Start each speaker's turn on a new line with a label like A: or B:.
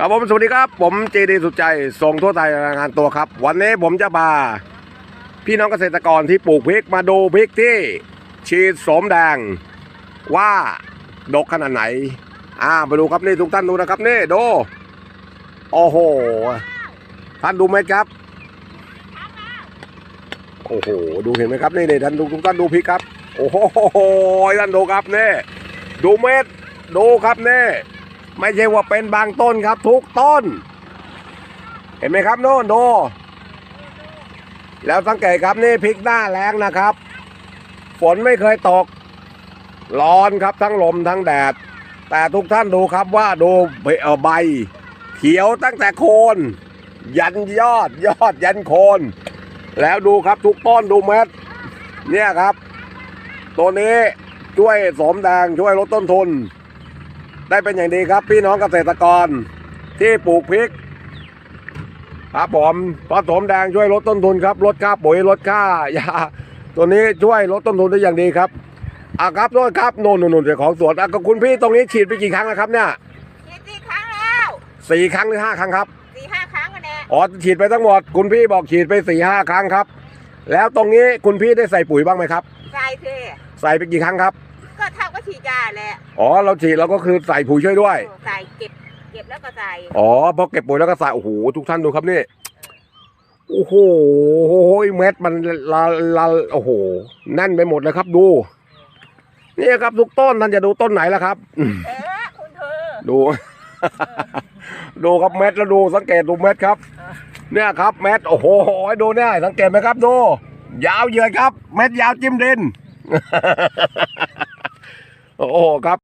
A: ครับผมสวัสดีครับ ผมเจดีสุดใจส่งทั่วไทยรายงานตัวครับ วันนี้ผมจะพาพี่น้องเกษตรกรที่ปลูกพริกมาดูพริกที่ฉีดโสมแดงว่าดกขนาดไหน อ่าไปดูครับนี่ทุกท่านดูนะครับนี่ดูโอ้โหท่านดูไหมครับโอ้โหดูเห็นไหมครับนี่นี่ท่านดูทุกท่านดูพริกครับ โอ้โหท่านดูครับนี่ดูเม็ดดูครับนี่ ไม่ใช่ว่าเป็นบางต้นครับ ทุกต้น เห็นไหมครับโน่นดูแล้วสังเกตครับนี่พริกหน้าแรงนะครับ ฝนไม่เคยตก ร้อนครับทั้งลมทั้งแดด แต่ทุกท่านดูครับว่าดูใบ เขียวตั้งแต่โคน ยันยอดยอดยันโคน แล้วดูครับทุกต้นดูเม็ดเนี่ยครับ ตัวนี้ช่วยสมแดงช่วยลดต้นทุน ได้เป็นอย่างดีครับ พี่น้องเกษตรกรที่ปลูกพริกครับผมผสมแดงช่วยลดต้นทุนครับลดค่าปุ๋ยลดค่ายาตัวนี้ช่วยลดต้นทุนได้อย่างดีครับอะครับโทษครับโน่นโน่นโน่นเจ้าของสวนอะก็คุณพี่ตรงนี้ฉีดไปกี่ครั้งแล้วครับเนี่ย
B: ฉีดสี่ครั้งแล้ว
A: สี่ครั้งหรือห้าครั้งครับ
B: สี่ห้าครั้งกันแน่
A: อ๋อฉีดไปทั้งหมดคุณพี่บอกฉีดไปสี่ห้าครั้งครับ แล้วตรงนี้คุณพี่ได้ใส่ปุ๋ยบ้างไหมครับ
B: ใส่เท
A: ใส่ไปกี่ครั้งครับ
B: ก็เท่ากับฉีดยาแหละ
A: อ๋อเราฉีดเราก็คือใส่ปุ๋ยช่วยด้วย
B: ใส่เก็บ เก็บแล้วก็ใส่
A: อ๋อพอเก็บปุ๋ยแล้วก็ใส่โอ้โหทุกท่านดูครับนี่โอ้โหเม็ดมันละละโอ้โหแน่นไปหมดเลยครับดูนี่ครับทุกต้นท่านจะดูต้นไหนล่ะครับอืม
B: เออคุณเธอ
A: ดู ดูครับเม็ดแล้วดูสังเกตดูเม็ดครับ เนี่ยครับเม็ดโอ้โหดูเนี่ยสังเกตไหมครับดูยาวเหยียดครับ เม็ดยาวจิ้มดิน โอ้ครับ